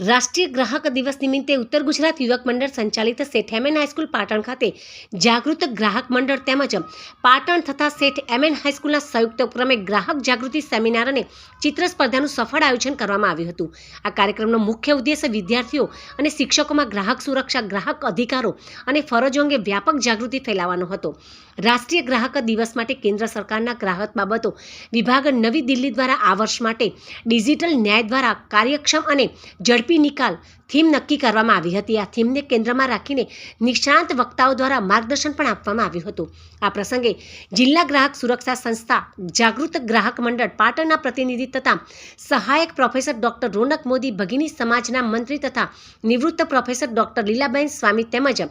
રાષ્ટ્રીય ગ્રાહક દિવસ નિમિત્તે ઉત્તર ગુજરાત યુવક મંડળ સંચાલિત શેઠ એમએન હાઈસ્કૂલ પાટણ ખાતે જાગૃત ગ્રાહક મંડળ તેમજ પાટણ તથા શેઠ એમએન હાઈસ્કૂલના સંયુક્ત ઉપક્રમે ગ્રાહક જાગૃતિ સેમિનાર અને ચિત્ર સ્પર્ધાનું સફળ આયોજન કરવામાં આવ્યું હતું. આ કાર્યક્રમનો મુખ્ય ઉદ્દેશ વિદ્યાર્થીઓ અને શિક્ષકોમાં ગ્રાહક સુરક્ષા, ગ્રાહક અધિકારો અને ફરજો અંગે વ્યાપક જાગૃતિ ફેલાવવાનો હતો. રાષ્ટ્રીય ગ્રાહક દિવસ માટે કેન્દ્ર સરકારના ગ્રાહક બાબતો વિભાગ નવી દિલ્હી દ્વારા આ વર્ષ માટે ડિજિટલ ન્યાય દ્વારા કાર્યક્ષમ અને ઝડપી નિકાલ. થીમ નક્કી કરવામાં આવી હતી. આ થીમને કેન્દ્રમાં રાખીને નિષ્ણાંત વક્તાઓ દ્વારા માર્ગદર્શન પણ આપવામાં આવ્યું હતું. આ પ્રસંગે જિલ્લા ગ્રાહક સુરક્ષા સંસ્થા, જાગૃત ગ્રાહક મંડળ, પાટણના પ્રતિનિધિ તથા સહાયક પ્રોફેસર ડોક્ટર રોનક મોદી, ભગીની સમાજના મંત્રી તથા નિવૃત્ત પ્રોફેસર ડોક્ટર લીલાબેન સ્વામી તેમજ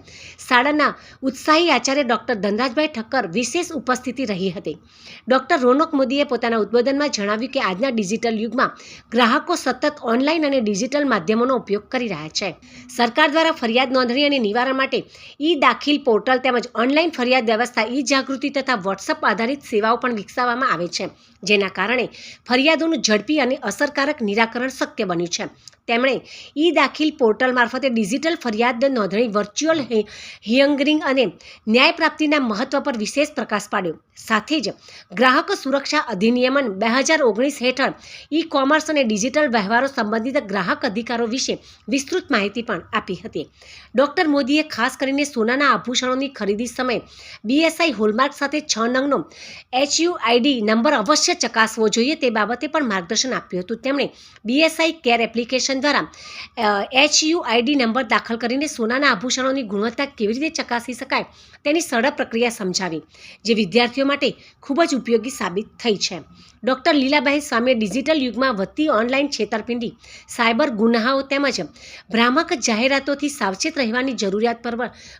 શાળાના ઉત્સાહી આચાર્ય ડોક્ટર ધનરાજભાઈ ઠક્કર વિશેષ ઉપસ્થિતિ રહી હતી. ડોક્ટર રોનક મોદીએ પોતાના ઉદ્બોધનમાં જણાવ્યું કે આજના ડિજિટલ યુગમાં ગ્રાહકો સતત ઓનલાઈન અને ડિજિટલ માધ્યમોનો ઉપયોગ કરી રહ્યા છે. સરકાર દ્વારા ફરિયાદ નોંધણી અને નિવારણ માટે ઈ દાખિલ પોર્ટલ તેમજ ઓનલાઈન ફરિયાદ વ્યવસ્થા, ઈ જાગૃતિ તથા વોટ્સઅપ આધારિત સેવાઓ પણ વિકસાવવામાં આવે છે, જેના કારણે ફરિયાદોનું ઝડપી અને અસરકારક નિરાકરણ શક્ય બન્યું છે. તેમણે ઈ દાખિલ પોર્ટલ મારફતે ડિજિટલ ફરિયાદ નોંધણી વર્ચ્યુઅલ હિયંગરિંગ અને ન્યાય પ્રાપ્તિના મહત્વ પર વિશેષ પ્રકાશ પાડ્યો. સાથે જ ગ્રાહક સુરક્ષા અધિનિયમન બે હજાર ઓગણીસ હેઠળ ઈ કોમર્સ અને ડિજિટલ વ્યવહારો સંબંધિત ગ્રાહક અધિકારો વિશે વિસ્તૃત માહિતી પણ આપી હતી. ડોક્ટર મોદીએ ખાસ કરીને સોનાના આભૂષણોની ખરીદી સમયે બીએસઆઈ હોલમાર્ક સાથે છ નંગનો એચયુઆઈડી નંબર અવશ્ય ચકાસવો જોઈએ તે બાબતે પણ માર્ગદર્શન આપ્યું હતું. તેમણે બીએસઆઈ કેર એપ્લિકેશન દ્વારા એચયુઆઈડી નંબર દાખલ કરીને સોનાના આભૂષણોની ગુણવત્તા કેવી રીતે ચકાસી શકાય તેની સરળ પ્રક્રિયા સમજાવી, જે વિદ્યાર્થીઓ માટે ખૂબ જ ઉપયોગી સાબિત થઈ છે. ડૉક્ટર લીલાબાઈ સ્વામીએ ડિજિટલ યુગમાં વધતી ઓનલાઈન છેતરપિંડી, સાયબર ગુનાઓ તેમજ ભ્રામક જાહેરાતોથી સાવચેત રહેવાની જરૂરિયાત પર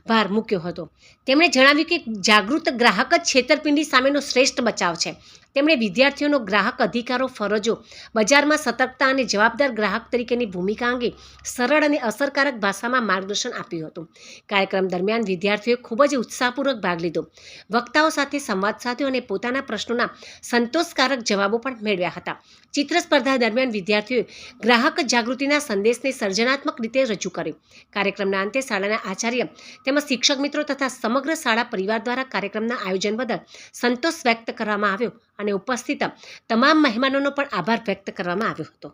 ભાર મૂક્યો હતો. તેમણે જણાવ્યું કે જાગૃત ગ્રાહક જ છેતરપિંડી સામેનો શ્રેષ્ઠ બચાવ છે. તેમણે વિદ્યાર્થીઓનો ગ્રાહક અધિકારો, ફરજો, બજારમાં સતર્કતા અને જવાબદાર ગ્રાહક તરીકેની ભૂમિકા અંગે સરળ અને અસરકારક ભાષામાં માર્ગદર્શન આપ્યું હતું. કાર્યક્રમ દરમિયાન વિદ્યાર્થીઓએ ખૂબ જ ઉત્સાહપૂર્વક ભાગ લીધો. વક્તાઓ સાથે સંવાદ સાધ્યો અને પોતાના પ્રશ્નોના સંતોષકારક જવાબો પણ મેળવ્યા હતા. ચિત્ર સ્પર્ધા દરમિયાન વિદ્યાર્થીઓએ ગ્રાહક જાગૃતિના સંદેશને સર્જનાત્મક રીતે રજૂ કર્યો. કાર્યક્રમના અંતે શાળાના આચાર્ય તેમજ શિક્ષક મિત્રો તથા સમગ્ર શાળા પરિવાર દ્વારા કાર્યક્રમના આયોજન બદલ સંતોષ વ્યક્ત કરવામાં આવ્યો અને ઉપસ્થિત તમામ મહેમાનોનો પણ આભાર વ્યક્ત કરવામાં આવ્યો હતો.